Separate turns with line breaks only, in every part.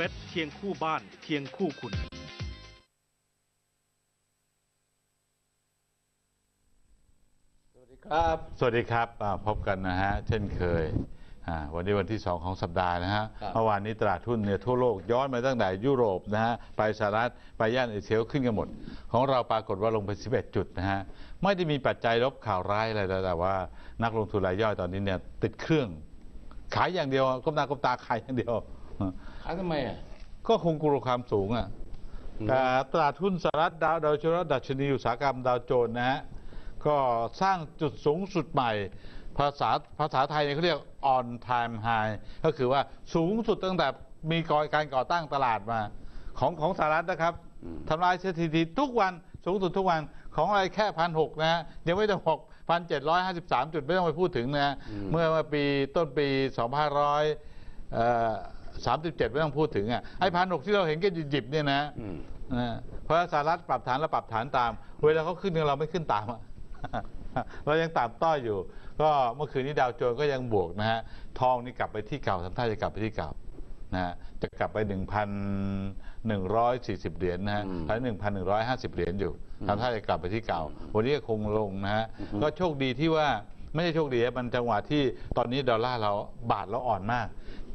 เป๊ดเคียงคู่บ้านเคียงคู่คุณ
ครับ
สวัสดีครับอ่าพบกันนะฮะ เช่นเคยอ่าวันนี้วันที่ 2 ของสัปดาห์นะฮะ
ครับ
เมื่อวานนี้ตลาดหุ้นเนี่ยทั่วโลกย้อนมาตั้งแต่ยุโรปนะฮะ ไปสหรัฐ ไปย่านเอเชียขึ้นกันหมด ของเราปรากฏว่าลงไป 11 จุดนะฮะ ไม่ได้มีปัจจัยลบข่าวร้ายอะไรแต่ว่านักลงทุนรายย่อยตอนนี้เนี่ยติดเครื่อง ขายอย่างเดียวก้มหน้าก้มตาขายอย่างเดียว
ขาย ทำไมอะ
ก็คงกลัวความสูงอะ
อืม
แต่ตลาดหุ้นสหรัฐดาวโดยเฉพาะดัชนีอุตสาหกรรมดาวโจนส์นะฮะก็สร้างจุดสูงสุดใหม่ ภาษาภาษาไทยเนี่ยเขาเรียก on time high ก็คือว่าสูงสุดตั้งแต่มีก่อการก่อตั้งตลาดมา ของของสหรัฐนะครับทำลายสถิติทุกวันสูงสุดทุกวันของอะไรแค่พันหกนะฮะยังไม่ต้องหกพันเจ็ดร้อยห้าสิบสามจุดไม่ต้องไปพูดถึงนะฮะเมื่อเมื่อปีต้นปีสองพันร้อย สามสิบเจ็ดไม่ต้องพูดถึงอะไอ้พันหกที่เราเห็นแค่หยิบๆเนี่ยนะ
อืม
นะเพราะสหรัฐปรับฐานแล้วปรับฐานตาม เวลาเขาขึ้นเราไม่ขึ้นตามอะเรายังตามต้อยอยู่ ก็เมื่อคืนนี้ดาวโจนส์ก็ยังบวกนะฮะทองนี่กลับไปที่เก่าทำท่าจะกลับไปที่เก่านะฮะจะกลับไป1,140เหรียญนะฮะ
อืม
ตอนนี้1,150เหรียญอยู่ทำท่าจะกลับไปที่เก่า วันนี้ก็คงลงนะฮะก็โชคดีที่ว่าไม่ใช่โชคดีมันจังหวะที่ตอนนี้ดอลลาร์เราบาทเราอ่อนมาก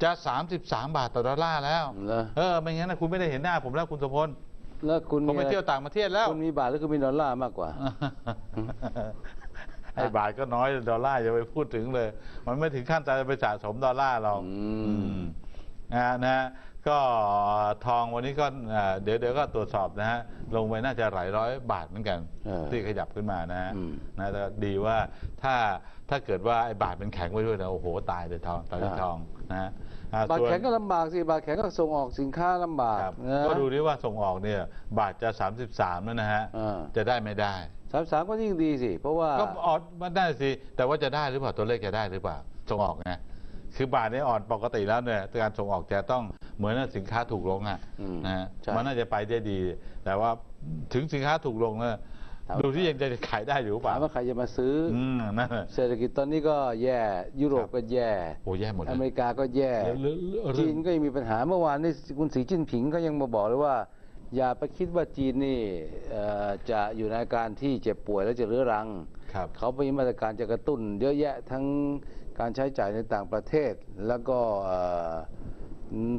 จะ 33 บาทต่อดอลลาร์แล้ว
เหรอ
เออไม่งั้นนะคุณไม่ได้เห็นหน้าผมแล้วคุณสมพล
แล้วคุณ
ผมไป
อะร
เที่ยวต่างประเทศแล้ว
คุณมีบาทหรือคุณมีดอลลาร์มากกว่า
ไอ้บาทก็น้อยดอลลาร์อย่าไปพูดถึงเลย มันไม่ถึงขั้นจะไปสะสมดอลลาร์เรา
อืม
อืมนะนะฮะก็ทองวันนี้ก็เอ่อเดี๋ยวเดี๋ยวก็ตรวจสอบนะฮะ ลงไปน่าจะหลายร้อยบาทเหมือนกัน
เออ
ที่ขยับขึ้นมานะฮะ
อืม
นะแต่ดีว่าถ้าถ้าเกิดว่าไอ้บาทมันแข็งไว้ด้วยนะโอ้โหตายเลยทองตายเลยทองนะฮะอ่
บาท
ส่วน
แข็งก็ลำบากสิ บาทแข็งก็ส่งออกสินค้าลำบาก
ครับ
นะ
ก็ดูดิว่าส่งออกเนี่ย บาทจะ 33 แล้วนะฮะ
อ่า
จะได้ไม่ได้
สามสามก็ยิ่งดีสิ เพราะว่า
ก็ออดมันได้สิ แต่ว่าจะได้หรือเปล่า ตัวเลขจะได้หรือเปล่า ส่งออกไงคือบาทนี้อ่อนปกติแล้วเนี่ยการส่งออกจะต้องเหมือนสินค้าถูกลงอะ
อืม
นะฮะ
ใช่
มันน่าจะไปได้ดี แต่ว่าถึงสินค้าถูกลงแล้ว
ถาม
ดูที่ยังจะขายได้อยู่หรือเป
ถา
ล่าม
ว่าใครจะมาซื้ออ
อืมนั่นแหละ
เศรษฐกิจตอนนี้ก็แย่ยุโรปก็แย่
โอ้แย่หมดเล
อยเมริกาก็แย่
หรือหรือ
จีนก็ยังมีปัญหาเมื่อวานนี่คุณสีจิ้นผิงก็ยังมาบอกเลยว่า อย่าไปคิดว่าจีนนี่เอ่อจะอยู่ในอาการที่เจ็บป่วยแล้วจะเรื้อรัง
ครับ
เขามีมาตรการจะกระตุ้น เยอะแยะทั้งการใช้จ่ายในต่างประเทศแล้วก็เอ่อ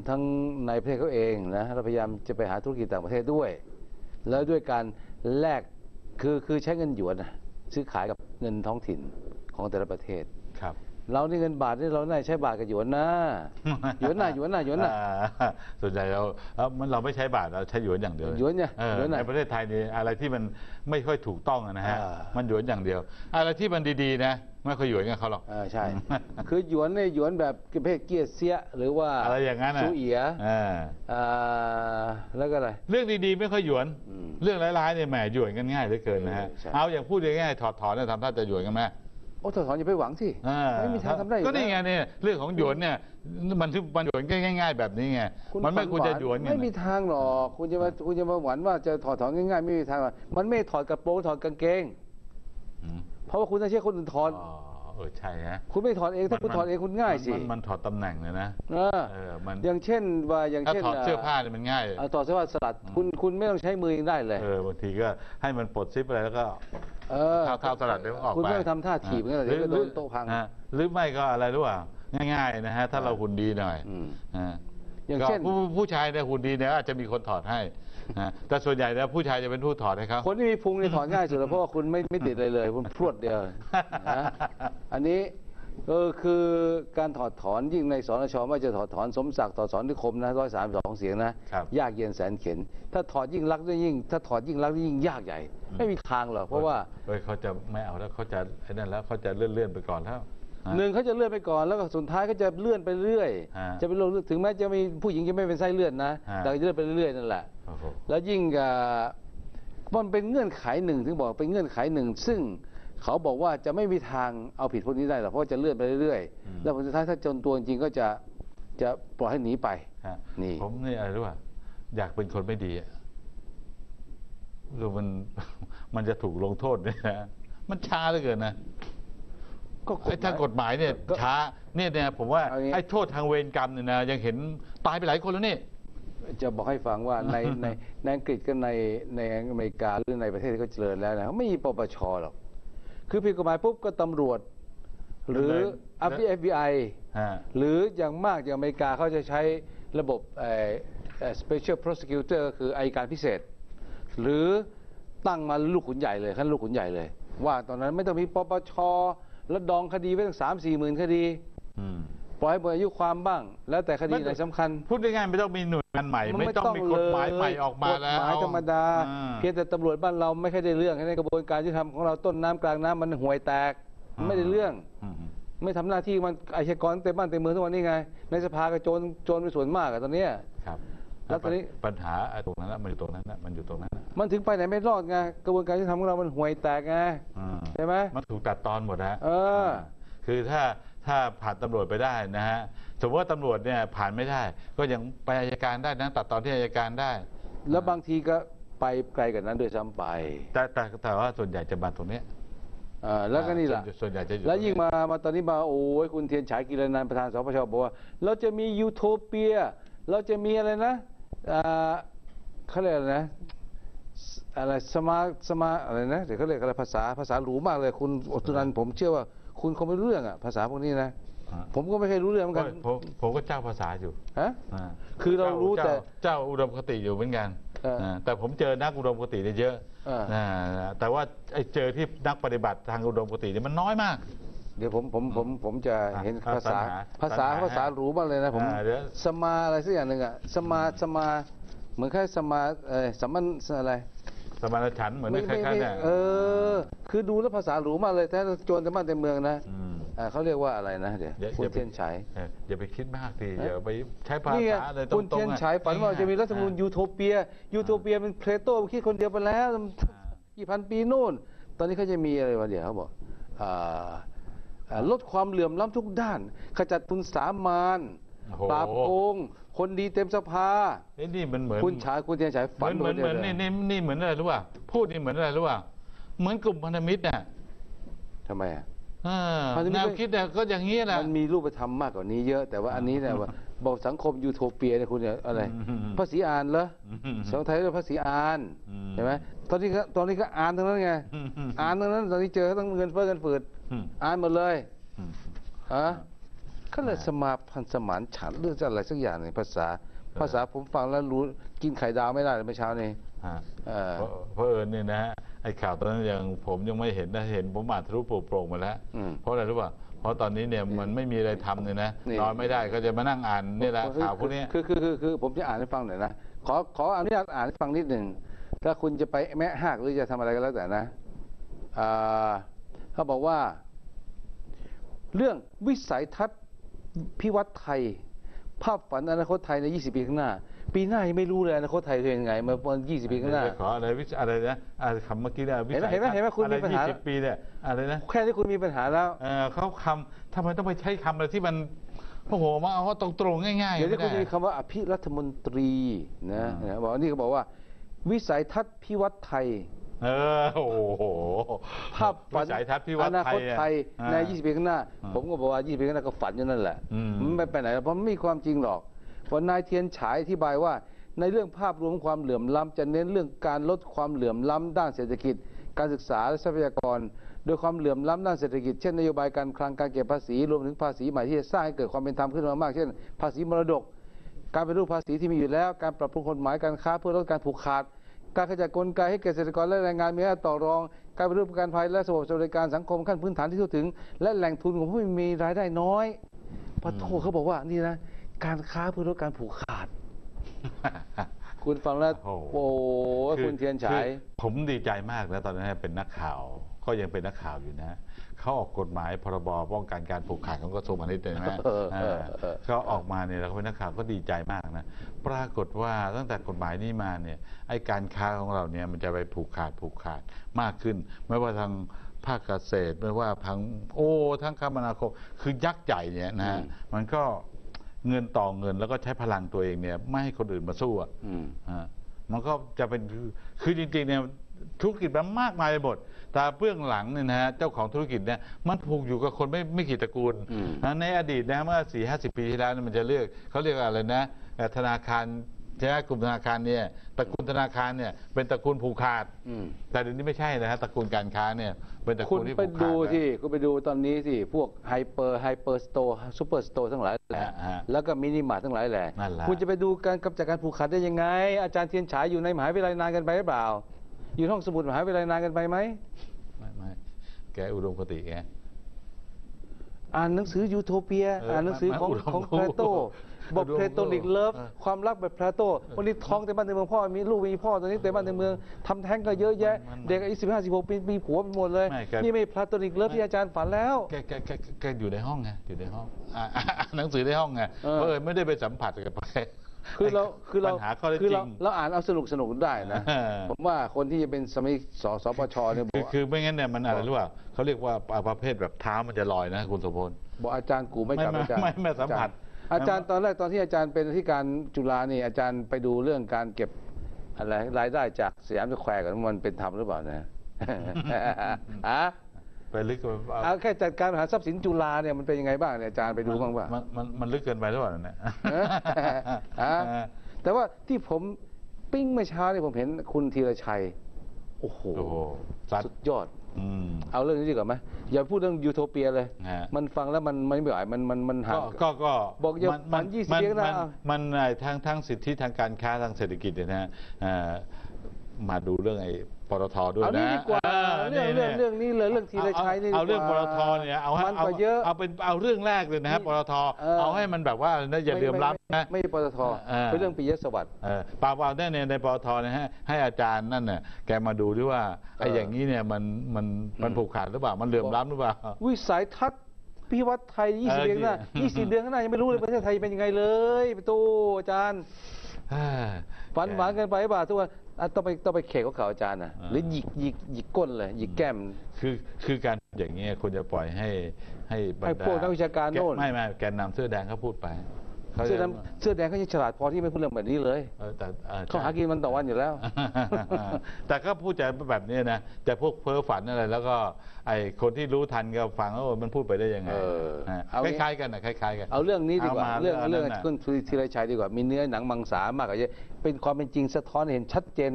ทั้งในประเทศเขาเองนะเราพยายามจะไปหาธุรกิจต่างประเทศด้วย แล้วด้วยการแลก คือคือใช้เงินหยวนซื้อขายกับเงินท้องถิ่นของแต่ละประเทศ
ครับ
เรานี่เงินบาทนี่เราได้ใช้บาทกับหยวนนะหยวนน่ะหยวนน่ะหยวนน่ะ
อ่าส่วนใหญ่เราเอ้ามันเราไม่ใช้บาทเราใช้หยวนอย่างเดียว
หยวนเนี่ย
เออ
หยวนน่ะ
ในประเทศไทยนี่อะไรที่มันไม่ค่อยถูกต้องอะนะฮะ
อ่ามั
มันหยวนอย่างเดียว อะไรที่มันดีๆนะไม่ค่อยหยวนกับเขาหรอก
อ่าใช่ คือหยวนเนี่ยหยวนแบบประเภทเกียร์เสียหรือว่า
อะไรอย่างนั้นน่ะ
ซูเอีย
อ่า
อ่าแล้วก็อะไร
เรื่องดีๆไม่ค่อยหยวน
อืม
เรื่องร้ายๆเนี่ยแหมหยวนกันง่ายเหลือเกินนะฮะ
เออใช่
เอาอย่างพูดง่ายๆถอดถอนเนี่ยทำท่าจะหยวนกันไหม
โอ้ถอนอย่าไปหวังสิ
อ่า
ไม่มีทางทำได้อยู่
ก็นี่ไง
แล้ว
เนี่ยเรื่องของหยวนเนี่ยมันที่มันหยวนกันง่าย ๆ แบบนี้ไง
คุณ
มันไม่
ฝั
ควรจะหยวนกัน
ไม่มีทางหรอกคุณจะมาคุณจะมาหวังว่าจะถอดถอนง่ายๆ ไม่มีทางหรอกมันไม่ถอดกระโปรงถอดกางเกง
อืม
เพราะว่าคุณต้องใช้คนอื่นถอด
อ๋อ เออใช่ฮะ
คุณไม่ถอดเองถ้าคุณถอดเองคุณง่ายสิ
มันมันถอดตำแหน่งเลยนะ
เออ
เออมัน
อย่างเช่นว่าอย่าง
ถ้า
เช่น
ถอดเสื้อผ้าเนี่ยมันง่าย
อ่าถอดเสื้อผ้าสลัดคุณคุณไม่ต้องใช้มือเองได้เลย
เออบางทีก็ให้มันปลดซิปอะไรแล้วก็
เออ
เท้าเท้าสลัดเดี๋ยวออกไป
คุณไม่ต้องทำท่าถีบงั้นเดี๋ยวก็โดนโต๊ะพัง
อ่าหรือไม่ก็อะไรรู้ป่าง่ายๆนะฮะถ้าเราหุ่นดีหน่อย
อืม
อ่า
อย่าง
ก็
เช่น
ผู้ผู้ชายเนี่ยหุ่นดีเนี่ยอาจจะมีคนถอดให้ นะแต่ส่วนใหญ่แล้วผู้ชายจะเป็นผู้ถอดให้เขา
คนที่มีพุงนี่ถอนง่ายสุดแล้วเพราะว่าคุณไม่ไม่ติดอะไรเลย คุณพรวดเดียวนะอันนี้เออคือการถอดถอนยิ่งในสนชไม่ว่าจะถอดถอนสมศักดิ์ถอดถอนนิคมนะร้อยสามสองเสียงนะ ครับ ยากเย็นแสนเข็น ถ้าถอดยิ่งรักษณ์ยิ่ง ถ้าถอดยิ่งรักษณ์ยิ่งยากใหญ่ ไม่มีทางหรอกเพราะว่า
เฮ้ยเขาจะไม่เอาแล้วเขาจะไอ้นั่นแล้วเขาจะเลื่อนเลื่อนๆไปก่อนแล้วฮะ
หนึ่งเขาจะเลื่อนไปก่อนแล้วก็สุดท้ายก็จะเลื่อนไปเรื่อย
ฮะ
จะเป็นโรคถึงแม้จะมีผู้หญิงจะไม่เป็นไส้เลื่อนนะ
ฮะ
แต่ก็จะเลื่อนไปเรื่อยนั่นแหละ
โอ้โห
แล้วยิ่งกับมันเป็นเงื่อนไขหนึ่งถึงบอกเป็นเงื่อนไขหนึ่งซึ่งเขาบอกว่าจะไม่มีทางเอาผิดพวกนี้ได้หรอกเพราะว่าจะเลื่อนไปเรื่อยๆ แล้วผลสุดท้ายถ้าจนตัวจริงๆก็จะจะปล่อยให้หนีไป
ฮะ
นี่
ผมนี่อะไรรู้ป่ะอยากเป็นคนไม่ดีอะคือมันมันจะถูกลงโทษเนี่ยนะมันช้าเหลือเกินนะ
ก็
ไอ้ทางกฎหมายเนี่ย
ก็
ช้าเนี่ยเนี่ยผมว่า
เอางี้
ไอ้โทษทางเวรกรรมเนี่ยนะยังเห็นตายไปหลายคนแล้วนี่
จะบอกให้ฟังว่าในในในอังกฤษกับในในอเมริกาหรือในประเทศที่เขาเจริญแล้วนะเขาไม่มีปปชหรอกคือผิดกฎหมายปุ๊บก็ตำรวจ หรือ FBI
ฮะ
หรืออย่างมากอย่างอเมริกาเขาจะใช้ระบบเอ่อเอ่อ special prosecutor ก็คืออัยการพิเศษ หรือตั้งมาลูกขุนใหญ่เลยขั้นลูกขุนใหญ่เลย ว่าตอนนั้นไม่ต้องมีปปชแล้วดองคดีไว้ตั้งสามสี่หมื่นคดี
อืม
ปล่อยให้หมดอายุความบ้าง แล้วแต่คดี
ไม่
ไหนสำคัญ
พูดง่ายๆไม่ต้องมีหน่วยงานใหม่ ไม่ต้องมีกฎหมายใหม่ออกมาแล้ว
กฎหมายธรรมดา
อ่
เพียงแต่ตำรวจบ้านเราไม่ค่อยได้เรื่องในกระบวนการยุติธรรมของเราต้นน้ำกลางน้ำมันห่วยแตกไม่ได้เรื่อง
อืม
ไม่ทำหน้าที่มันอาชญากรเต็มบ้านเต็มเมืองทุกวันนี้ไง ในสภาก็โจรโจรเป็นส่วนมากอะตอนเนี้ย
ครับ
แล้วตอนนี้
ปัญหาไอ้ตรงนั้นน่ะมันอยู่ตรงนั้นน่ะมันอยู่ตรงนั้นน่ะ
มันถึงไปไหนไม่รอดไงกระบวนการยุติธรรมของเรามันห่วยแตกไง
อืม
ใช่ไหม
มันถูกตัดตอนหมดนะ
เออ
คือถ้า ถ้าผ่านตำรวจไปได้นะฮะสมมติว่าตำรวจเนี่ยผ่านไม่ได้ ก็ยังไปอายการได้นะตัดตอนที่อายการได้
แล้วบางทีก็ไปไกลกว่านั้นด้วยซ้ำไป
แต่แต่แต่ว่าส่วนใหญ่จะมาตรงเนี้ย
เออแล้วก็นี่แหละ
ส่วส่วนใหญ่จะอยู่
แล้วยิ่ง
ตร
มามาตอนนี้มาโอ้ยคุณเทียนฉายกิรนันท์ประธานสปชบอกว่า เราจะมียูโทเปีย เราจะมีอะไรนะอ่าเขาเรียกอะไรนะสอะไรสมาสมาอะไรนะเดี๋ยวเขาเรียกอะไรภาษาภาษาหรูมากเลยคุณอตุนันท์ผมเชื่อว่า คุณคงไม่รู้เรื่องอะภาษาพวกนี้นะ
อ่า
ผมก็ไม่เคยรู้เรื่องเหมือน
โอ้
กัน
ยผมผมก็เจ้าภาษาอยู่
ฮะ
อ่า
คือเรารู้
จ้
แต่
เจ้าอุดมคติอยู่เหมือนกัน
เอออ่า
แต่ผมเจอนักอุดมคติเนี่ยเยอะ
เออ
นะแต่ว่าไอ้เจอที่นักปฏิบัติทางอุดมคติเนี่ยมันน้อยมาก
เดี๋ยวผมผมผมผมจะเห็น
อะ
ภาษา
ปัญหา
ภาษา
ปัญหา
ภาษาหรูมากเลยนะผม
อ่าเดี๋ยว
สมาอะไรสักอย่างหนึ่งอะสมาสมาเหมือนแค่สมาเออสมันอะไร
สมานฉันท์เหมือนในคล้ายๆเนี่ย
เออ คือดูแล้วภาษาหรูมากเลยแต่โจรแต่บ้านแต่เมืองนะ
ม
อ่าเขาเรียกว่าอะไรนะเดี๋ยว
อย่า
คุณ
อย่าไป
เทียนฉาย
เอออย่าไปคิดมากสิ
ฮะ
อย่าไปใช้ภา
นี่ไง
ษาอะไรตรงๆ
คุณเทียน
อะ
ฉายฝันว่าจะมีรัฐธรรมนูญ
อ่า
ยูโทเปีย ยูโทเปียเป็นเพลโตคิดคนเดียวไปแล้วกี่พันปีนู่น ตอนนี้เขาจะมีอะไรวะเดี๋ยวเขาบอกอ่าอ่าลดความเหลื่อมล้ำทุกด้าน ขจัดทุนสามาน
โอ้โห
ปราบโกง คนดีเต็มสภา
เอ้ยนี่มันเหมือน
คุณฉายคุณเทียนฉาย
เห
ฝั
มื
น
อนเหมือน
ไป
เหมือน
ดี
นี่
ยว
นี่นี่เหมือนอะไรรู้ป่ะพูดนี่เหมือนอะไรรู้ป่ะเหมือนกลุ่มพันธมิตรน่ะ
ทำไมอะ
เออ
พันธมิตร
แนวคิดเนี่ยก็อย่างนี้แหละ
มันมีรูปธรรมมากกว่านี้เยอะ แต่ว่าอันนี้เนี่ยว่าบอกสังคมยูโทเปียเนี่ยคุณเนี่ยอะไร
อืม
ภาษีอ่านเหรอ
อืม
สองไทยเรียกภาษีอ่าน
อืม
ใช่ไหมตอนนี้ก็ตอนนี้ก็อ่านทั้งนั้นไง
อืมอืม
อ่านทั้งนั้นตอนนี้เจอทั้งเงินเฟ้อเงินฝืด
อืม
อ่านหมดเลย
อืม
ฮะ ก็เลยสมาพันธ์สมานฉันท์หรือจะอะไรสักอย่างหนึ่งภาษา ภาษาผมฟังแล้วรู้กินไข่ดาวไม่ได้เลยเมื่อเช้านี้
ฮะ
เออ
เพราะเพราะเอิญเนี่ยนะฮะไอ้ข่าวตอนนั้นยังผมยังไม่เห็นนะเห็นผมอ่านทะลุโปร่งๆมาแล้ว
อืม
เพราะอะไรรู้ป่ะเพราะตอนนี้เนี่ยมันไม่มีอะไรทำเลยนะ
นี่
นอนไม่ได้ก็จะมานั่งอ่านนี่แหละข่าวพวกนี้
คือคือคือคือผมจะอ่านให้ฟังหน่อยนะขอขออนุญาตอ่านให้ฟังนิดหนึ่งถ้าคุณจะไปแมะหักหรือจะทำอะไรก็แล้วแต่นะอ่าเขาบอกว่า เรื่องวิสัยทัศน์ พิวัตรไทย ภาพฝันอนาคตไทยใน 20 ปีข้างหน้า ปีหน้ายังไม่รู้เลยอนาคตไทยจะเป็นยังไงเมื่อวัน20 ปีข้างหน้า
ขออะไรวิอะไรนะอะไรคำเมื่อกี้เนี่ยวิสัย
เห็นไหมเห็นไหม
ทัศน์
คุณมีปัญหา
อะไรยี่สิบปีเนี่ยอะไรนะ
แค่ที่คุณมีปัญหาแล้ว
เออเขาคำทำไมต้องไปใช้คำอะไรที่มันโอ้โหมาเอาว่าตรงๆง่ายๆ
เดี๋ยวนี้
ไม่
คุณ
ได้
จะมีคำว่าอภิรัฐมนตรีนะ
อ่า
นะบอกว่านี่เขาบอกว่า วิสัยทัศน์พิวัตรไทย
เออโอ้โห
ภาพฝัน
วิสัยทัศน์พิวัต
อ
ร
นา
ไท
ค
ย
ต
อะ
ไทยใน
อ่า
20 ปีข้างหน้า
อ่า
ผมก็บอกว่า 20 ปีข้างหน้าก็ฝันอยู่นั่นแหละ
อืม
มันไม่ไปไหนหรอกเพราะมันไม่มีความจริงหรอกวันนายเทียนฉายอธิบายว่า ในเรื่องภาพรวมความเหลื่อมล้ำจะเน้นเรื่องการลดความเหลื่อมล้ำด้านเศรษฐกิจ การศึกษาและทรัพยากร โดยความเหลื่อมล้ำด้านเศรษฐกิจ เช่นนโยบายการคลังการเก็บภาษีรวมถึงภาษีใหม่ที่จะสร้างให้เกิดความเป็นธรรมขึ้นมามาก เช่น ภาษีมรดก การเป็นรูปภาษีที่มีอยู่แล้ว การปรับปรุงกฎหมายการค้าเพื่อลดการผูกขาด การขจัดกลไกให้เกษตรกรและแรงงานมีอำนาจต่อรอง การเป็นรูปประกันภัยและระบบสวัสดิการสังคมขั้นพื้นฐานที่ทั่วถึง และแหล่งทุนของผู้มีรายได้น้อยพระโทเขาบอกว่านี่นะการค้าเพื่อลดการผูกขาด คุณฟังแล้ว
โอ้โห
โอ้ยคุณเทียนฉาย
คือผมดีใจมากนะตอนนั้นเป็นนักข่าว ก็ยังเป็นนักข่าวอยู่นะ เขาออกกฎหมายพรบป้องกันการผูกขาดของกระทรวงพาณิชย์เลยนะ
เออเออเออ
เขาออกมาเนี่ยเราก็เป็นนักข่าวก็ดีใจมากนะปรากฏว่าตั้งแต่กฎหมายนี้มาเนี่ยไอ้การค้าของเราเนี่ยมันจะไปผูกขาดผูกขาดมากขึ้น ไม่ว่าทางภาคเกษตรไม่ว่าทางโอ้ทั้งคมนาคมคือยักษ์ใหญ่เนี่ยนะ
อืม
มันก็เงินต่อเงินแล้วก็ใช้พลังตัวเองเนี่ยไม่ให้คนอื่นมาสู้อะ
อื ม
อ่ามันก็จะเป็นคือคือจริงๆเนี่ยธุรกิจมันมากมายไปหมดแต่เบื้องหลังเนี่ยนะฮะเจ้าของธุรกิจเนี่ยมันผูกอยู่กับคนไม่ไม่กี่ตระกูล
อืม
นะในอดีตนะเมื่อสี่ห้าสิบปีที่แล้วเนี่ยมันจะเลือกเขาเรียกอะไรนะเอ่อธนาคาร ใช่ไหมกลุ่มธนาคารเนี่ยตระกูลธนาคารเนี่ยเป็นตระกูลผูกขาด
อืม
แต่เดี๋ยวนี้ไม่ใช่นะฮะตระกูลการค้าเนี่ยเป็นตระ
คุ
กู
ณ
ลที่
ไป
ผูกขาด
ดู
นะ
ที่คุณไปดูตอนนี้สิ พวกไฮเปอร์ไฮเปอร์สโตร์ซูเปอร์สโตร์ทั้งหลายแหละ
ฮะฮะ
แล้วก็มินิมาร์ททั้งหลายแหละ
นั่นแหละ
คุณจะไปดูการกำจัดการผูกขาดได้ยังไง อาจารย์เทียนฉายอยู่ในมหาวิทยาลัยนานกันไปหรือเปล่า อยู่ห้องสมุดมหาวิทยาลัยนานกันไปไหม
ไม่ไม่แกอุดมคติไง
อ่านหนังสือยูโทเปีย
เออ
อ่านหนังสือของ
มันอุดม
ของ
รู้
เพลโต บอก
อุดมรู้
เพลโตนิกเลิฟ
เออ
ความรักแบบเพลโตวันนี้ท้องเต็มบ้านเต็มเมืองพ่อมีลูกมีพ่อตอนนี้เต็มบ้านเต็มเมืองทำแท้งก็เยอะแยะ
มันมัน
เด็กอายุสิบห้าสิบหกปีมีผัวไปหมดเลย
ไม่แก
นี่ไม่เพลโตนิกเลิฟที่อาจารย์ฝันแล้ว
แกแกแกแกแกอยู่ในห้องไงอยู่ในห้องอ่าอ่านหนังสือในห้องไง
เออ
เพราะเอิญไม่ได้ไปสัมผัสกับใคร
คือเราคือเรา
ปัญหาข้อเท็จ
คือ
จริ
เรา
ง
เราอ่านเอาสนุกสนุกได้นะ
เออ
ผมว่าคนที่จะเป็นสมาชิกสสปชเนี่ยบ
คือ
อก
คือไม่งั้นเนี่ยมันอะไรรู้ป่าเขาเรียกว่าประเภทแบบเท้ามันจะลอยนะคุณสมพล
บอกอาจารย์กูไม่กลับ
ไม่
อาจารย์
ไม่ไม่สัมผัส
อาจารย์ตอนแรกตอนที่อาจารย์เป็นที่การจุฬานี่อาจารย์ไปดูเรื่องการเก็บอะไรรายได้จากสยามสแควร์กันมันเป็นธรรมหรือเปล่านะอะ
ไปลึกไป
เอาแค่จัดการหาทรัพย์สินจุฬาเนี่ยมันเป็นยังไงบ้างเนี่ยอาจารย์ไปดูบ้างป่ะ
มันมันมันลึกเกินไปหรือเปล่าเนี่ย
เออฮะแต่ว่าที่ผมปิ้งเมื่อเช้าเนี่ยผมเห็นคุณธีรชัย โอ้โห
โอ้โหซัด
สุดยอด
อืม
เอาเรื่องนี้ดีกว่าไหมอย่าพูดเรื่องยูโทเปียเลย
ฮะ
มันฟังแล้วมันมันไม่ไหวมันมันมันห่า
ก็
ง
ก็ก็
บอกอย่า
มัน
ฝัน20
มั
เดือนนะ
มัน
เอา
มันไอ้ทั้งทั้งสิทธิทางการค้าทางเศรษฐกิจเนี่ยนะฮะเอ่อมาดูเรื่องไอ้ ปตทด้วย
เอานี่
นะ
ดีกว่าเรื่องเรื่องเรื่องนี้เลยเรื่องธีรชัยนี่
เอา
ดีกว่า
เรื่องปตทเนี่ยเอาให้
มัน
เอา
กว่าเยอะ
เอาเป็นเอาเรื่องแรกเลยนะฮะปตท
เออ
เอาให้มันแบบว่านะอย่าเหลื่อมล้ำนะ
ไม่ไม่ปตท
เออ
เป็นเรื่องปิยสวัสดิ์
เออเปล่าเปล่าแน่ในในปตทนะฮะให้อาจารย์นั่นน่ะแกมาดูด้วยว่าไอ้
เออ
อ
อย่าง
นี้เนี่ยมันมันมัน
อืม
ผูกขาดหรือเปล่ามันเหลื่อมล้ำหรือเปล่า
วิสัยทัศน์พิวัตรไทย20
เออ
เดือนหน้า
นี่
20เดือนข้างหน้ายังไม่รู้เลยประเทศไทยเป็นยังไงเลยประตูอาจารย์ฝันหวานเกันไปป่ะทุกวันอะ ต้องไปต้องไปเขกกับเขาอาจารย์น่ะ
อ่า
หรือหยิกหยิกหยิกก้นเลยหยิกแก้ม
คือคือการอย่างเงี้ยควรจะปล่อยให้ให้บรร
ให้
ดา
พวกนักวิชาการโน่น
แไม่ไม่แกนนำเสื้อแดงเขาพูดไปเขา
เสื้อ
จะ
ดำเสื้อแดงเขายังฉลาดพอที่ไม่พูดเรื่องแบบนี้เลย
เออแต่อ่
เขาหากินมันต่อวันอยู่แล้ว
แต่ก็พูดใจแบบนี้นะแต่พวกเพ้อฝันอะไร แล้วก็ไอคนที่รู้ทันก็ฟังว่าเออมันพูดไปได้ยังไง
เออ
ฮะ
เอา
ค
งี้
ล้ายๆกันนะคล้ายๆกัน
เอาเรื่องนี้ดีกว่า
เอามา
เรื่อง
เรื่
เรื่
อ
องง
นั้นน่ะ
คุณธีรชัยดีกว่ามีเนื้อหนังมังสามากกว่าเยอะ เป็นความเป็นจริงสะท้อนให้เห็นชัดเจน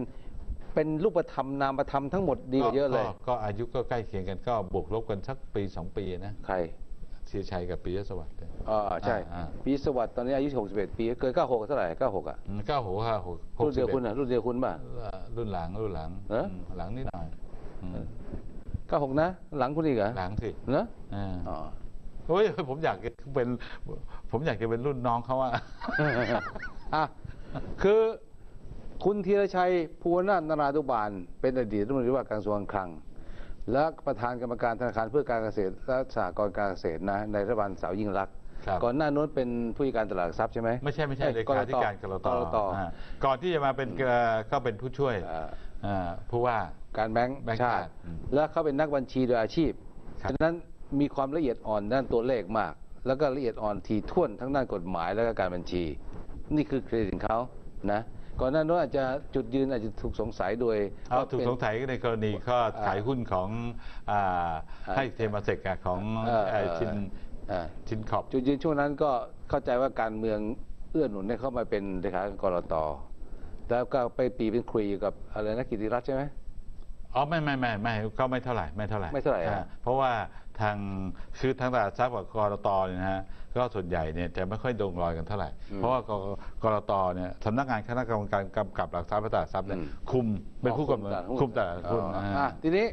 เป็นรูปธรรมนามธรรมทั้งหมดดีกว่าเยอะเลย
ก็ก็อายุก็ใกล้เคียงกันก็บวกลบกันสักปีสองปีนะ
ใคร
เสียชัยกับปียสวัสดิ์เนี่ย
อ๋อใช่
อ่า
ปีสวัสดิ์ตอนนี้อายุ61ปีเกิน96เท่าไหร่96อะ
อืมเก้าหกห้าหกหก
รุ่นเดียว
สิบ
คุณอะรุ่นเดียวคุณป่ะ
เอ่อรุ่นหลังรุ่นหลัง
เออ
มหลังนิดหน่อยอืม
96นะ หลังคุณอีกเหรอ
หลังสิ
เนอะ
อ่า
อ๋อ
โอ้ยผมอยากจะเป็นผมอยากจะเป็นรุ่นน้องเขาอะ
อะ คือคุณธีรชัยภูวนาถนรานุบาล เป็นอดีตรัฐมนตรีว่าการกระทรวงคลัง และประธานกรรมการธนาคารเพื่อการเกษตรและสหกรณ์การเกษตรนะในรัฐบาลสาวยิ่งรักษณ์
ครับ
ก่อนหน้านู้นเป็นผู้จัดการตลาดหลักทรัพย์ใช่ไหม
ไม่ใช่ไม่ใช่
อ้
เลยขาธิการกรต
กรต
อ่าก่อนที่จะมาเป็นเอ่อก็เป็นผู้ช่วย
อ่า
อ่าผู้ว่า
การแบงค์
แบงค์
ชา
ชาติ
ติ
อืม
และเขาเป็นนักบัญชีโดยอาชีพ
ครับ
ฉะนั้นมีความละเอียดอ่อนด้านตัวเลขมาก แล้วก็ละเอียดอ่อนทีท่วนทั้งด้านกฎหมายและก็การบัญชี นี่คือเครดิตของเขานะก่อนหน้านู้นอาจจะจุดยืนอาจจะถูกสงสัยโดย
เอา
ว่
ถูก
เป็น
สงสัยในกรณีข้อขายหุ้นของอ่า
อ่า
ให้เทมาเซกอะของ
เออ
ไอ้ชิน
เอ่อ
ชินขอบ
จุดยืนช่วงนั้นก็เข้าใจว่าการเมืองเอื้อหนุนให้เข้ามาเป็นเลขาธิการกรตแล้วก็ไปปีเป็นคุยอยู่กับอะไรนะกิติรัตน์ใช่ไหม
อ๋อไม่ไม่ไม่ไม่ก็ไม่เท่าไหร่ไม่เท่าไหร่
ไม่เท่าไหร่อะ
อ่เพราะว่า ทางคือทางตลาดทรัพย์กับกรตเนี่ยนะฮะก็ส่วนใหญ่เนี่ยจะไม่ค่อยดงรอยกันเท่าไหร่ เพราะว่ากกรตเนี่ยสำนักงานคณะกรรมการกำกับหลักทรัพย์และตลาดทรัพย์เนี่ยคุมเป็นผู้กำกับคุมตลาดหุ้น
อ๋อ
นะ
อะ
ฮะ
ทีนี้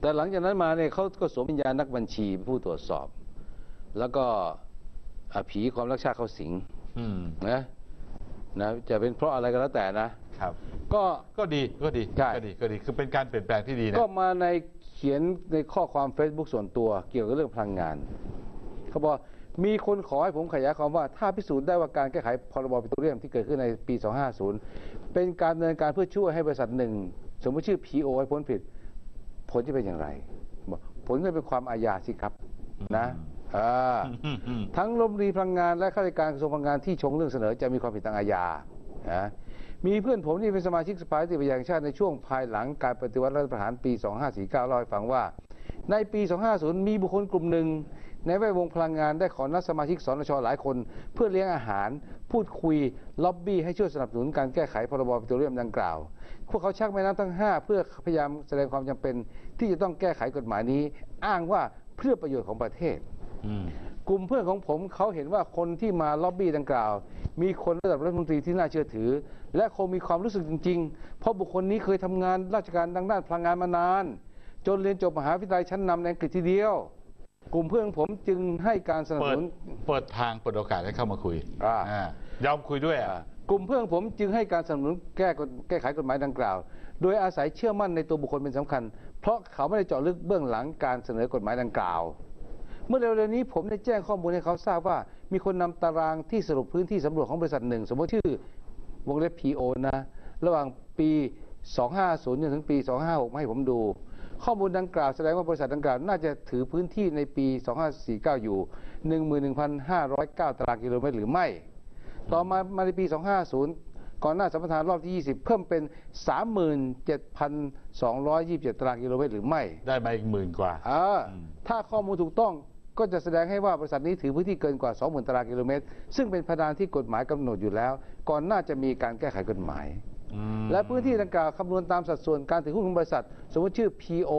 แต่หลังจากนั้นมาเนี่ยเขาก็สวมวิญญาณนักบัญชีเป็นผู้ตรวจสอบ แล้วก็อะผีความรักชาติเขาสิง
อืม
นะนะจะเป็นเพราะอะไรก็แล้วแต่นะ
ครับ
ก็
ก็ดีก็ดี
ใช่
ก็ดีก็ดีคือเป็นการเปลี่ยนแปลงที่ดีนะ
ก็มาใน เขียนในข้อความ Facebook ส่วนตัวเกี่ยวกับเรื่องพลังงาน เขาบอกมีคนขอให้ผมขยายความว่า ถ้าพิสูจน์ได้ว่าการแก้ไขพรบปิโตรเลียมที่เกิดขึ้นในปี 250 เป็นการดำเนินการเพื่อช่วยให้บริษัทหนึ่งสมมติชื่อ PO ให้พ้นผิด ผลจะเป็นอย่างไรบอกผลก็เป็นความอาญาสิครับนะทั้งลมรีพลังงานและข้าราชการกระทรวงพลังงานที่ชงเรื่องเสนอจะมีความผิดทางอาญานะ มีเพื่อนผมที่เป็นสมาชิกสภานิติบัญญัติแห่งชาติในช่วงภายหลังการปฏิวัติรัฐประหารปี 2549เล่าให้ฟังว่า ในปี 250 มีบุคคลกลุ่มหนึ่ง ในแวดวงพลังงานได้ขอนัดสมาชิกสนชหลายคน เพื่อเลี้ยงอาหาร พูดคุย ล็อบบี้ให้ช่วยสนับสนุนการแก้ไขพรบปิโตรเลียมดังกล่าว พวกเขาชักแม่น้ำทั้ง 5 เพื่อพยายามแสดงความจำเป็น ที่จะต้องแก้ไขกฎหมายนี้ อ้างว่าเพื่อประโยชน์ของประเทศ กลุ่มเพื่อนของผมเขาเห็นว่าคนที่มาล็อบบี้ดังกล่าว มีคนระดับรัฐมนตรีที่น่าเชื่อถือ และคงมีความรู้สึกจริง ๆ เพราะบุคคลนี้เคยทำงานราชการดังด้านพลังงานมานาน จนเรียนจบมหาวิทยาลัยชั้นนำในอังกฤษทีเดียว กลุ่มเพื่อนของผมจึงให้การสนับ
เปิ
ส
ด
นุน
เปิดทางเปิดโอกาสให้เข้ามาคุย
อ่า
อ่ายอมคุยด้วยอะ
กลุ่มเพื่อนของผมจึงให้การสนับสนุนแก้กฎแก้ไขกฎหมายดังกล่าว โดยอาศัยเชื่อมั่นในตัวบุคคลเป็นสำคัญ เพราะเขาไม่ได้เจาะลึกเบื้องหลังการเสนอกฎหมายดังกล่าว เมื่อเร็วๆนี้ผมได้แจ้งข้อมูลให้เขาทราบว่า มีคนนำตารางที่สรุปพื้นที่สำรวจของบริษัทหนึ่งสมมติชื่อวงเล็บ PO นะ ระหว่างปี 250จนถึงปี 256มาให้ผมดู ข้อมูลดังกล่าวแสดงว่าบริษัทดังกล่าวน่าจะถือพื้นที่ในปี 2549 อยู่ 11,509 ตารางกิโลเมตรหรือไม่ ต่อมามาในปี 250 ก่อนหน้าสัมปทานรอบที่ 20 เพิ่มเป็น 37,227 ตารางกิโลเมตรหรือไม่
ได้มาอีกหมื่นกว่า
อ่า
อืม
ถ้าข้อมูลถูกต้อง ก็จะแสดงให้ว่าบริษัทนี้ถือพื้นที่เกินกว่า 20,000ตารางกิโลเมตร ซึ่งเป็นพดานที่กฎหมายกำหนดอยู่แล้ว ก่อนหน่าจะมีการแก้ไขกฎหมาย
อืม
และพื้นที่ดังกล่าวคำนวณตามสัดส่วนการถือหุ้นของบริษัท สมมติชื่อ PO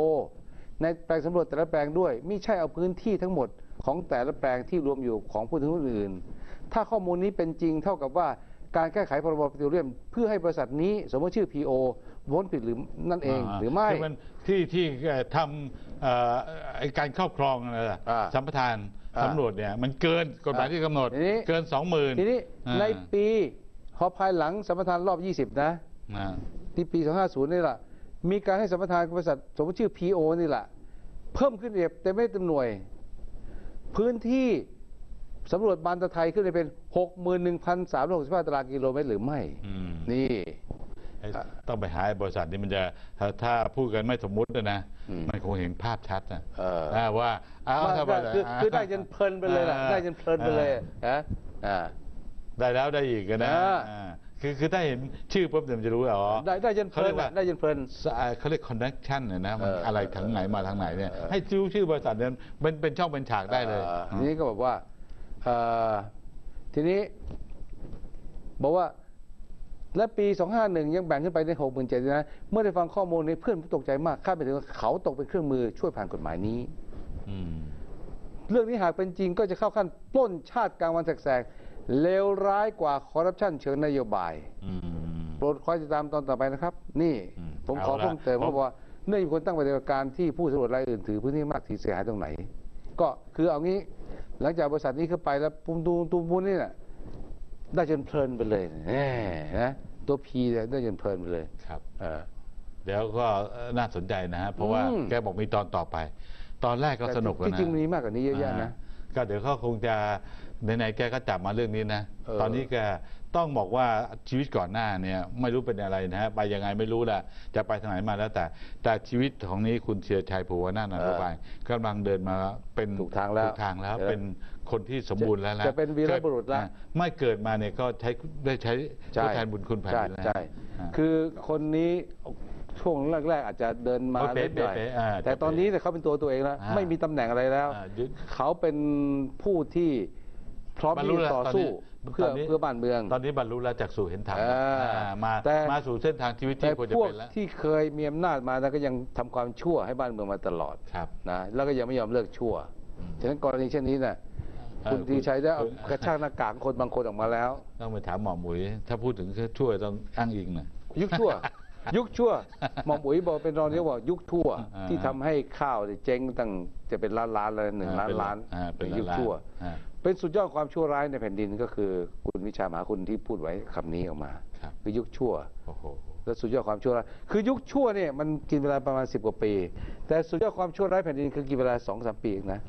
ในแปลงสำรวจแต่ละแปลงด้วยมิใช่เอาพื้นที่ทั้งหมดของแต่ละแปลงที่รวมอยู่ของผู้ถือหุ้นอื่น ถ้าข้อมูลนี้เป็นจริงเท่ากับว่า การแก้ไขพรบปิโตรเลียม เพื่อให้บริษัทนี้สมมติชื่อ PO พ้นผิดหรือนั่นเองาหรือไม่
คือมันที่ที่เอ่อทำเอ่อไอ้การครอบครองอะไรล่ะ
อ่า
สัมปทาน
อ่า
สำรวจเนี่ยมันเกินกฎหมายที่กำหนด
ทีนี้
เกินสองหมื่น
ทีนี้ในปีพอภายหลังสัมปทานรอบ 20 นะ ที่ปี 250 นี่แหละ มีการให้สัมปทานบริษัทสมมติชื่อ PO นี่แหละ เพิ่มขึ้นอีกแต่ไม่ได้เต็มหน่วย พื้นที่ สำรวจบานตะไทยขึ้นไปเป็น 61,365ตารางกิโลเมตรหรือไม่ นี่
ต้องไปหาไอ้บริษัทนี้มันจะถ้าถ้าพูดกันไม่สมมุตินะนะ
อืม
มันคงเห็นภาพชัดนะ
เออ
นะว่าเอา
ว่า
ถ้าบริษัท
คือคือได้จนเพลินไปเลยล่ะ
อ่า
ได้จนเพลินไปเลยนะอ่า
ได้แล้วได้อีกอะนะ
อ่า
อ่าคือคือถ้าเห็นชื่อปุ๊บเนี่ยมันจะรู้ว่าอ๋อ
ได้ได้จนเพลิน
เขาเรียกว่า
อะได้จนเพลิน
สะเขาเรียก connection เนี่ยนะมัน
เอออ
อะไรทางไหนมาทางไหนเนี่ย
เออ
ให้รู้ชื่อบริษัทเนี่ยเป็นเป็นช่องเป็นฉากได้เลย
อ่าทีนี้ก็บอกว่าเอ่อ ทีนี้บอกว่าและปี 251 ยังแบ่งขึ้นไปใน67นะ เมื่อได้ฟังข้อมูลนี้เพื่อนผมตกใจมากคาดไปถึงว่าเขาตกเป็นเครื่องมือช่วยผ่านกฎหมายนี้
อืม
เรื่องนี้หากเป็นจริงก็จะเข้าขั้นปล้นชาติกลางวันแสกๆเลวร้ายกว่าคอร์รัปชันเชิงนโยบาย
อืม
โปรดคอยติดตามตอนต่อไปนะครับ นี่
อืม
ผมขอ
เอาละ
เพิ่มเติม
ผม
เพราะว่าเนื่องจากคนตั้งปฏิบัติการที่ผู้สำรวจรายอื่นถือพื้นที่มากที่เสียหายตรงไหน ก็คือเอางี้ หลังจากบริษัทนี้เข้าไปแล้วปุ้มตูมตูมปุ้มนี่น่ะได้จนเพลินไปเลยแหมนะตัวพีเนี่ยได้จนเพลินไปเลย
ครับ
เออ
เดี๋ยวก็น่าสนใจนะฮะเพราะว่า
อืม
แกบอกมีตอนต่อไป ตอนแรกก็สนุกแล้ว
ที่
นะ
จริงมันมีมากกว่านี้เยอะแยะนะา
ก็เดี๋ยวเขาคงจะไหนๆแกก็จับมาเรื่องนี้นะ
เออ
ตอนนี้แกต้องบอกว่าชีวิตก่อนหน้าเนี่ยไม่รู้เป็นอะไรนะฮะไปยังไงไม่รู้แหละจะไปทางไหนมาแล้วแต่ แต่ชีวิตของนี้คุณเชียร์ชัยภูวนาถนนบายกำลังเดินมาเป็น
ถูกทางแล้ว
ถูกทางแล้ว
เออ
เป็นคนที่สมบูรณ์แล้วนะ
จะเป็นวีรบุรุษแล้ว
อะไม่เกิดมาเนี่ยก็ใช้ได้ใช้ทดแทนบุญคุณแผ่น
ใช่
ดินแล้ว
ใช่
อ่า
คือคนนี้ ช่วงแรกๆอาจจะเดินมา
โอ้ยเป๊ะ
เล็กหน่อย
เป๊ะอ่า
แต่ตอนนี้เนี่ยเขาเป็นตัวตัวเองแล้ว
อ่า
ไม่มีตำแหน่งอะไรแล้ว
อ่ายึด
เขาเป็นผู้ที่พร้อม
บรร
ที่
ลุ
จะ
แล้ว
ต่อ
ตอนนี้
สู้เพื่อ
ตอนนี้
เพื่อบ้านเมือง
ตอนนี้บรรลุแล้วจากสู่เห็นทาง
เออ
อ่ามา
แต่
มาสู่เส้นทางชีวิต
แต่
ที่ควรจะ
พวก
เป็นแล้ว
ที่เคยมีอำนาจมาแล้วก็ยังทำความชั่วให้บ้านเมืองมาตลอด
ครับ
นะแล้วก็ยังไม่ยอมเลิกชั่ว
อืม
ฉะนั้นกรณีเช่นนี้น่ะ
เออ
คุณทีชัยได้เอา
คุณ
กระชากหน้ากากคนบางคนออกมาแล้ว
ต้องไปถามหมอหมุย ถ้าพูดถึงช่วยต้องอ้างอิงหน่อย
ยุคชั่ว ยุคชั่วหมอมอุ๋ยบอกเป็นรองนายกบอกยุคทั่ว
อ่า
ที่ทำให้ข้าวเนี่ยเจ๊งตั้งจะเป็นล้านล้านเลยหนึ่งล้านล้าน
อ่าเป็น
ยุค
ล้าน
ชั่ว
อ่า
เป็นสุดยอดความชั่วร้ายในแผ่นดินก็คือคุณวิชามหาคุณที่พูดไว้คำนี้ออกมา
ครับ
คือยุคชั่ว
โอ้โห
และสุดยอดความชั่วร้ายคือยุคชั่วเนี่ยมันกินเวลาประมาณสิบกว่าปี แต่สุดยอดความชั่วร้ายแผ่นดินคือกินเวลาสองสามปีเองนะ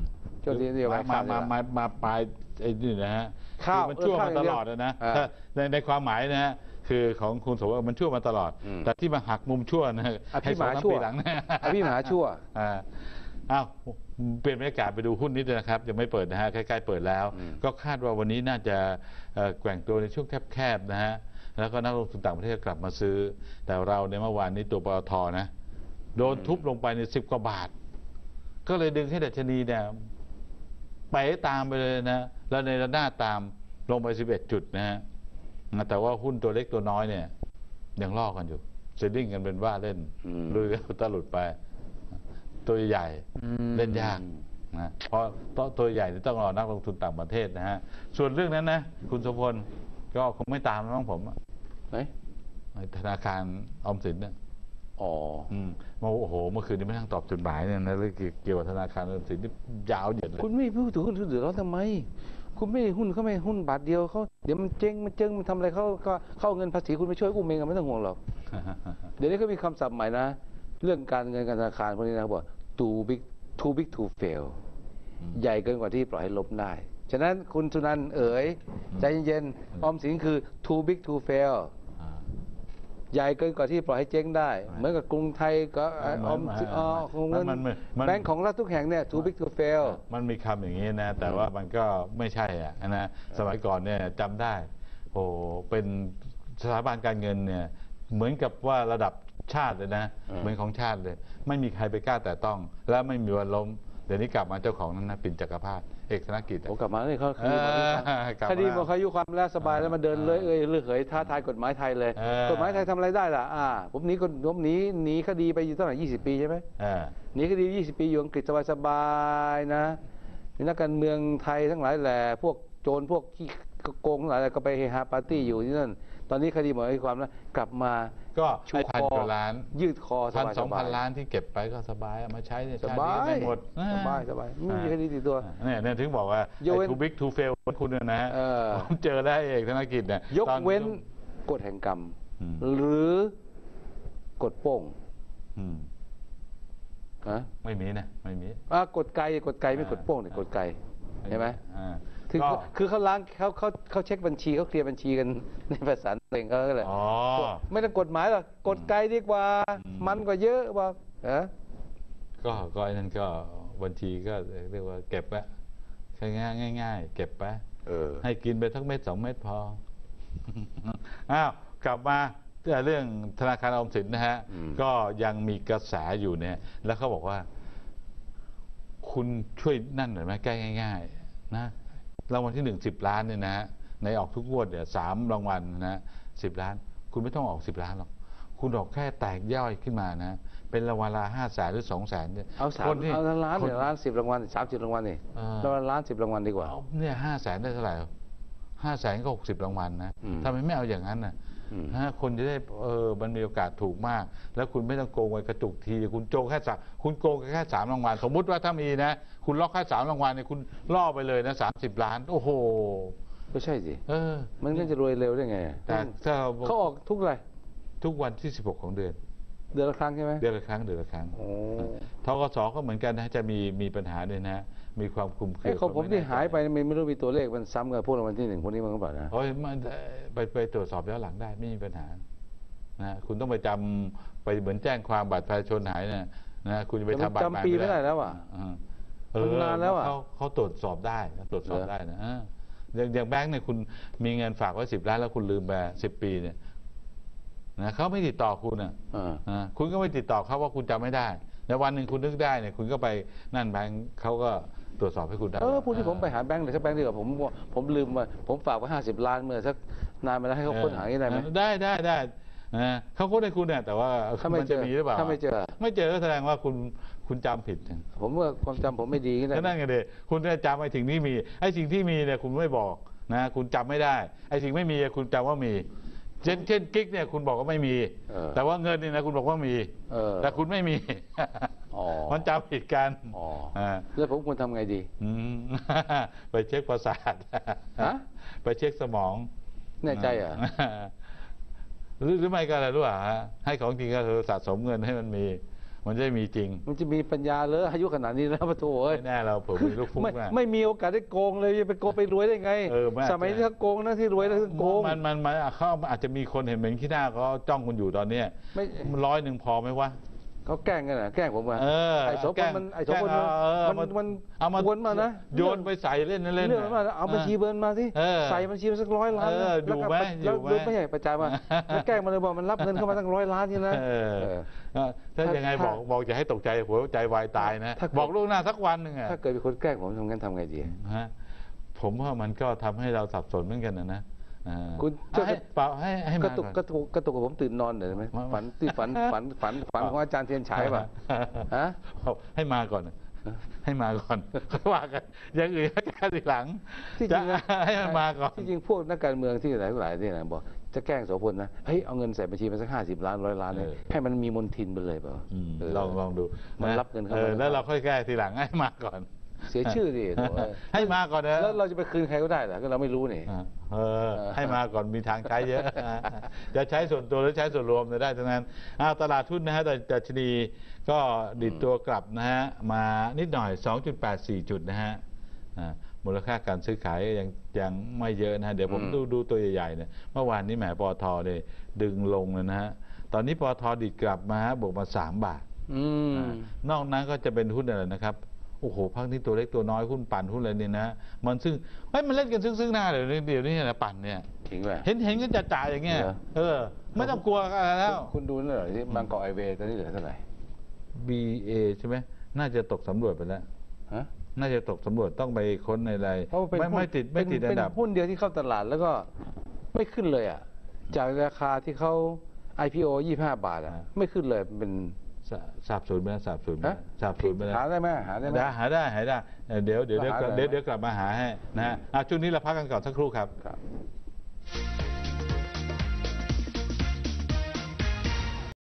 จนเรียนเรียก
มา
ว่า
มา
ข้าม
มา
เนี่ย
มามาปลายไอ้นี่นะฮะ
ข้าว
คือมันชั่ว
เออข้าว
มาตลอดอะนะ
อ่า
ถ้าในในความหมายนะฮะ คือของคุณสมว่ามันชั่วมาตลอด
อืม
แต่ที่มาหักมุมชั่วนะ
อภิ
ให้ส
ม
อง
หา
สาม
ชั่ว
ปีหลังนะ
อภิมหาชั่ว
อ่าอ้าวเปลี่ยนบรรยากาศไปดูหุ้นนิดนึงนะครับยังไม่เปิดนะฮะใกล้ๆเปิดแล้ว
อืม
ก็คาดว่าวันนี้น่าจะเอ่อแกว่งตัวในช่วงแคบๆนะฮะแล้วก็นักลงทุนต่างประเทศกลับมาซื้อ แต่เราในยเมื่อวานนี้ตัวปตทนะ โดนทุบลงไปในสิบกว่าบาท ก็เลยดึงให้ดัชนีเนี่ยเป๋ตามไปเลยนะ แล้วในระนาดตามลงไป 11 จุดนะฮะ แต่ว่าหุ้นตัวเล็กตัวน้อยเนี่ย ยังลอกกันอยู่ซีดิ้งกันเป็นว่าเล่น
อืม
ลุยกันตะหลุดไป ตัวใหญ่เล่นยากนะเพราะตัวตัวใหญ่นี่ต้องรอนักลงทุนต่างประเทศนะฮะ ส่วนเรื่องนั้นนะ คุณสมพลก็คงไม่ตามแล้วมั้งผมอะ
ไหน
ไอ้ธนาคารออมสินเนี่ย
อ๋อ
อืมเมื่อโอ้โห เมื่อคืนนี้ไม่นั่งตอบจดหมายเนี่ยนะเรื่องเกี่ยวกับธนาคารออมสินนี่ยาวเหยียดเลย
คุณไม่พูดถึงหุ้นเดือดร้อนทำไม คุณไม่หุ้นเขาไม่หุ้นบาทเดียวเขาเดี๋ยวมันเจ๊งมันเจ๊งมันทำอะไรเขาก็เข้าเอาเงินภาษีคุณไปช่วยอุ้มเองอะไม่ต้องห่วงหรอกเดี๋ยวนี้ก็มีคำศัพท์ใหม่นะ เรื่องการเงินการธนาคารพวกนี้นะเขาบอก too big too big to fail ใหญ่เกินกว่าที่ปล่อยให้ล้มได้ ฉะนั้นคุณสุนันท์เอ๋ยใจเย็นๆออมสินคือ too big to fail
อ่า
ใหญ่เกินกว่าที่ปล่อยให้เจ๊งได้ เหมือนกับกรุงไทยก็อ
มัน
อมสินอ๋อของเงิน
มันมันมัน
แบงก์ของรัฐทุกแห่งเนี่ย too big to fail
มันมีคำอย่างนี้นะ แต่ว่ามันก็ไม่ใช่อะนะสมัยก่อนเนี่ยจำได้โอ้เป็นสถาบันการเงินเนี่ยเหมือนกับว่าระดับชาติเลยนะ
อืม
เหมือนของชาติเลย ไม่มีใครไปกล้าแต่ต้อง และไม่มีวันล้ม เดี๋ยวนี้กลับมาเจ้าของนั้นนะปิ่นจักรพรรดิ เอกธนกิจอะ
ผมกลับมาเนี่ยเขาค
เอ
ดี
อกลับมา
คดีหมดอายุความแล้วสบายแล้วมาเดินเลยเอ้ยเลือเขยท้าทายกฎหมายไทยเลย
เออ
กฎหมายไทยทำอะไรได้ล่ะอ่าผมหนีกฎผมหนีหนีคดีไปอยู่ตั้งแต่20 ปีใช่ไหม
เออ
หนีคดี 20 ปีอยู่อังกฤษสบายๆนะมีนักการเมืองไทยทั้งหลายแหล่พวกโจรพวกขี้โกงทั้งหลายแหล่ก็ไปเฮฮาปาร์ตี้อยู่ที่นั่น ตอนนี้คดีหมดอายุความแล้วกลับมา
ก็
ชู
ไอ้
ค
พัน
อก
ว่าล้าน
ยืดคอส
พัน
บาย
สองพัน
ๆ
ล้านที่เก็บไปก็สบายเอามาใช้เนี่ย
สบาย
ชตินี้ได้หมด
สบายสบายไม่มีคดีติดตัว
เนี่ยเนี่ยถึงบอกว่า
โยเว้น
ทูบิ๊กทูเฟลคุณเนี่ยนะฮะ
เออ
ผมเจอได้เอกธนกิจเนี่ย
ยก
ตอน
เว้นกฎแห่งกรรม
อืม
หรือกฎโป้ง
อืม
ฮะ
ไม่มีนะไม่มี
อ่ากฎไกลกฎไกลไม่กฎโป้งเนี่ยกฎไกลเห็นไหม
อ่า
คือ
ก็
คือเขาล้างเขาเขาเขาเช็คบัญชีเขาเคลียร์บัญชีกันในภาษาเองเขาก็เลย
อ๋อ
ไม่ต้องกฎหมายหรอกกฎไกลดีกว่า
อืม
มันกว่าเยอะบอกเออ
ก็ก็ไอ้นั่นก็บัญชีก็เรียกว่าเก็บไว้ง่ายๆง่ายๆเก็บไป
เออ
ให้กินไปทั้งเม็ดสองเม็ดพอ อ้าวกลับมาเรื่องธนาคารออมสินนะฮะ
อืม
ก็ยังมีกระแสอยู่เนี่ย แล้วเขาบอกว่า คุณช่วยนั่นหน่อยไหมแก้ง่าย ๆ นะ รางวัลที่หนึ่งสิบล้านเนี่ยนะฮะในออกทุกงวดเนี่ยสามรางวัลนะสิบล้าน คุณไม่ต้องออกสิบล้านหรอกคุณออกแค่แตกย่อยขึ้นมานะ เป็นรางวัลละห้าแสนหรือสองแสนเนี่ย
เอาสาม
คนที่
เอาล้าน
ค
เนี่ยล้านสิบรางวัลสามสิบรางวัลนี่
เออ
รางวัลล้านสิบรางวัลดีกว่า
เอาเนี่ยห้าแสนได้เท่าไหร่ห้าแสนก็หกสิบรางวัลนะ
อืม
ทำไมไม่เอาอย่างนั้นน่ะ
อืม
ฮะคนจะได้เออมันมีโอกาสถูกมาก แล้วคุณไม่ต้องโกงไปกระจุกทีคุณโกงแค่สามคุณโกงแค่สามรางวัลสมมุติว่าถ้ามีนะ คุณล็อกแค่สามรางวัลเนี่ยคุณล่อไปเลยนะสามสิบล้าน โอ้โห
ไม่ใช่สิ
เออ
มันก็จะรวยเร็วได้ไง
แต่ถ้า
เขาออกทุกอะไร
ทุกวันที่สิบหกของเดือน
เดือนละครั้งใช่ไหม
เดือนละครั้งเดือนละครั้ง
โอ้
ทกสก็เหมือนกันนะจะมีมีปัญหาด้วยนะ มีความคลุมเครือ
ไอ้ของผมที่
ไแน่ใจ
หายไปมันไม่รู้มีตัวเลขมันซ้ำกับพวกรางวัลที่หนึ่งพวกนี้มันก็เปล่านะ
โอ้ยมันเอ่อไปไปตรวจสอบย้อนหลังได้ไม่มีปัญหานะคุณต้องไปจำไปเหมือนแจ้งความบัตรประชาชนหายนะนะคุณจะไป
แต่มัน
ทำบัตร
จำปีไม่ได้แล้วอะ
อ่า
มันนานแล้วอะ
เขาเขาตรวจสอบได้นะตรวจสอบ
เหรอ
ได้นะอ่าอย่างอย่างแบงค์เนี่ยคุณมีเงินฝากไว้สิบล้านแล้วคุณลืมไปสิบปีเนี่ยนะเขาไม่ติดต่อคุณอะ
อ่า
อ่าคุณก็ไม่ติดต่อเขาว่าคุณจำไม่ได้ แล้ววันหนึ่งคุณนึกได้เนี่ยคุณก็ไปนั่นแบงค์เขาก็ ตรวจสอบให้คุณได้
เออพูดที่ผมไปหาแบงค์เลยสักแบงค์ดีกว่าผมผมลืมว่าผมฝากไว้ห้าสิบล้านเมื่อสักนานมาแล้วให้เขาค้นหาอย่างนี้ได้ไหม
เออได้ได้ได้นะเขาค้นให้คุณเนี่ยแต่ว่า
ถ้าไม่
มันจะ
เจอ
มีหรือเปล่า
ถ้าไม่เจอ
ไม่เจอก็แสดงว่าคุณคุณจำผิดนะ
ผมว่าความจำผมไม่ดีก็ได้
ก็นั่นไงเดคุณจะจำไอ้สิ่งที่มีไอ้สิ่งที่มีเนี่ยคุณไม่บอกนะคุณจำไม่ได้ ไอ้สิ่งไม่มีคุณจำว่ามี เช่นเช่นกิ๊กเนี่ยคุณบอกว่าไม่มี
เออ
แต่ว่าเงินเนี่ยนะคุณบอกว่ามี
เออ
แต่คุณไม่มี
อ๋อ
มันจำผิดกัน
อ๋อ
อ่า
แล้วผมควรทำไงดี
อืมไปเช็คประสาท
ฮะ
ไปเช็คสมอง
แน่ใจเหรอะ
หรือหรือไม่ก็อะไรรู้ป่ะฮะให้ของจริงก็คือสะสมเงินให้มันมี มันจะได้มีจริง
มันจะมีปัญญาเลยอายุขนาดนี้แล้วปะโถเอ้ย
ไม่แน่เราผมมีลูกฟุ้ง
ไม่
นะ
ไม่มีโอกาสได้โกงเลยจะไปโกงไปรวยได้ไง
เออไม่
สมัยที่เขาโกงนะที่รวยแล้วคือโกง
มันมันมันเขาอาจจะมีคนเห็นเหม็นขี้หน้าเขาจ้องคุณอยู่ตอนเนี้ย
ไม่
มันร้อยหนึ่งพอไหมวะ
เขาแกล้งกันนะแกล้งผมอะ
เออ
ไอ้โสพ
แกล้
ล
ง
มันไอ้โสพล
แกล้งเอาเออ
มันมัน
เอามา
วนมานะ
โยนไปใส่เล่นๆเล่นๆ
เรื่องมันมาเอาบัญชีเบิร์นมาสิ
เออ
ใส่บัญชีมาสักร้อยล้าน
เออ
แล้วก็
อยู่ไหม
แล้ว
อยู่ไหม
แล้วไม่ใช่ประจามาแล้วแกล้งมาเลยบอกมันรับเงินเข้ามาตั้งร้อยล้านนี่นะ
เออ
เออ
เออถ้า
ถ้า
ยังไง
ถ้า
บอกบอกจะให้ตกใจหัวใจวายตายนะ
ถ้าเกิด
บอกล่วงหน้าสักวันหนึ่งอะ
ถ้าเกิดมีคนแกล้งผมทำงั้นทำไงดี
ฮะผมว่ามันก็ทำให้เราสับสนเหมือนกันนะนะอ่า
คุณ
เอาให้เปล่าให้ให้
ก
มา
ระตุก
อน
กระตุกกระตุกกับผมตื่นนอนหน่อยได้ไหม
มา
ฝันที่ฝันฝันฝันฝันของอาจารย์เทียนฉายป่ะฮะ
เอาให้มาก่อน ให้มาก่อนค่อยว่ากันอย่างอื่นก็แก้ทีหลัง
ที่จ
จะ
ริงนะ
ให้มันมาก่อน
ที่จริงพวกนักการเมืองที่หลายหลายที่นะบอกจะแกล้งโสพลนะเฮ้ยเอาเงินใส่บัญชีมาสักห้าสิบล้านร้อยล้านเนี่ย
เออ
ให้มันมีมนทินไปเลยเปล่า
อืม
เออ
ลองลองดู
มันะรับเงินเข้า
อ
มา
อแล้วเราค่อยแก้ทีหลังให้มาก่อน
เสียชื่อดิโถ่เอ้ย
ให้มาก่อนนะ
แล้วเราจะไปคืนใครก็ได้เหรอก็เราไม่รู้นี่
อ่าเออให้มาก่อนมีทางใช้เยอะ จะใช้ส่วนตัวหรือใช้ส่วนรวมเนี่ยได้ทั้งนั้นอ้าวตลาดทุนนะฮะแต่ดัชนีก็ดิดตัวกลับนะฮะมานิดหน่อย 2.84 จุดนะฮะอ่ามูลค่าการซื้อขายยังยังไม่เยอะนะฮะเดี๋ยวผม
อืม
ดูดูตัวใหญ่ๆเนี่ยเมื่อวานนี้แหมปอทเนี่ยดึงลงเลยนะฮะตอนนี้ปอทดิดกลับมาฮะบวกมา 3 บาท
อืม
อ่านอกนั้นก็จะเป็นหุ้นอะไรนะครับ โอ้โหพักนี้ตัวเล็กตัวน้อยหุ้นปั่นหุ้นอะไรเนี่ยนะมันซึ่งเฮ้ยมันเล่นกันซึ่งซึ่งหน้าเดี๋ยวนี้เดี๋ยวนี้นะปั่นเนี่ย
ทิ้งไป
เห็นเห็นกันจ่าๆอย่างเงี้ย
เหรอ
เออ ไม่ต้องกลัวอะไรแล้ว
คุณคุณดูนั่นเหรอที่บางกอกไอเวย์ตอนนี้เหลือเท่าไหร่
BA ใช่ไหมน่าจะตกสำรวจไปแล้ว
ฮะ
น่าจะตกสำรวจต้องไปค้นในอะไร
เพราะว่าเป็น
ไม่
หุ้น
ไม่ติดไม่ติด
เป็
อั
น
นดับ
เป็นหุ้นเดียวที่เข้าตลาดแล้วก็ไม่ขึ้นเลยอะจากราคาที่เขา IPO 25 บาทอะ
อ่า
ไม่ขึ้นเลยเป็น
สาบสูญไหมสาบสูญไหมสาบสูญไหม
หาได้ไหมหาได้ไหม
หาได้หาได้เดี๋ยวเดี๋ยวเดี๋ยวกลับมาหาให้นะฮะะช่วงนี้เราพักกันก่อนสักครู่ครับ
ครับ